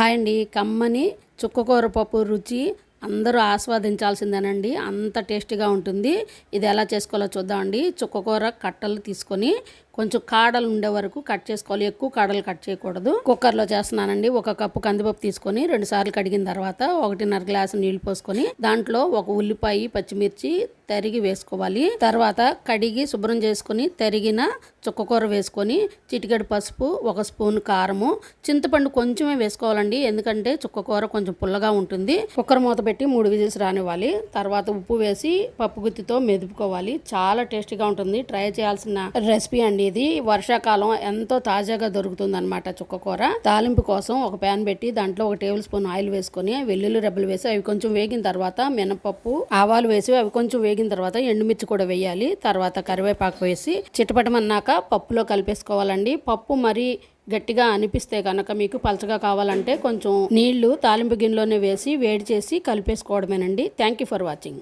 Hi అండి కమ్మని చుక్కకూర పప్పు రుచి అందరూ ఆస్వాదించాల్సిందేనండి. అంత టేస్టీగా ఉంటుంది. ఇది ఎలా చేసుకోవాలో చూద్దామండి. చుక్కకూర కట్టలు తీసుకొని కొంచెం కాడలు ఉండే వరకు కట్ చేసుకోవాలి. ఎక్కువ కాడలు కట్ చేయకూడదు. కుక్కర్లో చేస్తున్నానండి. ఒక కప్పు కందిపప్పు తీసుకొని రెండు సార్లు కడిగిన తర్వాత ఒకటిన్నర గ్లాసు నీళ్ళు పోసుకొని దాంట్లో ఒక ఉల్లిపాయ పచ్చిమిర్చి తరిగి వేసుకోవాలి. తర్వాత కడిగి శుభ్రం చేసుకొని తరిగిన చుక్కకూర వేసుకొని చిటికెడు పసుపు ఒక స్పూన్ కారము చింతపండు కొంచెమే వేసుకోవాలండి. ఎందుకంటే చుక్కకూర కొంచెం పుల్లగా ఉంటుంది. కుక్కర్ మూత పెట్టి మూడు విజిల్స్ రానివ్వాలి. తర్వాత ఉప్పు వేసి పప్పు గుత్తితో మెదుపుకోవాలి. చాలా టేస్టీగా ఉంటుంది. ట్రై చేయాల్సిన రెసిపీ అండి ఇది వర్షాకాలం ఎంతో తాజాగా దొరుకుతుంది అనమాట చుక్కకూర తాలింపు కోసం ఒక ప్యాన్ పెట్టి దాంట్లో ఒక టేబుల్ స్పూన్ ఆయిల్ వేసుకొని వెల్లుల్లి రెబ్బలు వేసి అవి కొంచెం వేగిన తర్వాత మినపప్పు ఆవాలు వేసి అవి కొంచెం వేగిన తర్వాత ఎండుమిర్చి కూడా వేయాలి. తర్వాత కరివేపాకు వేసి చిట్టపటమన్నాక పప్పులో కలిపేసుకోవాలండి. పప్పు మరి గట్టిగా అనిపిస్తే కనుక మీకు పలచగా కావాలంటే కొంచెం నీళ్ళు తాలింపు గిన్నెలోనే వేసి వేడి చేసి కలిపేసుకోవడమేనండి. Thank you for watching.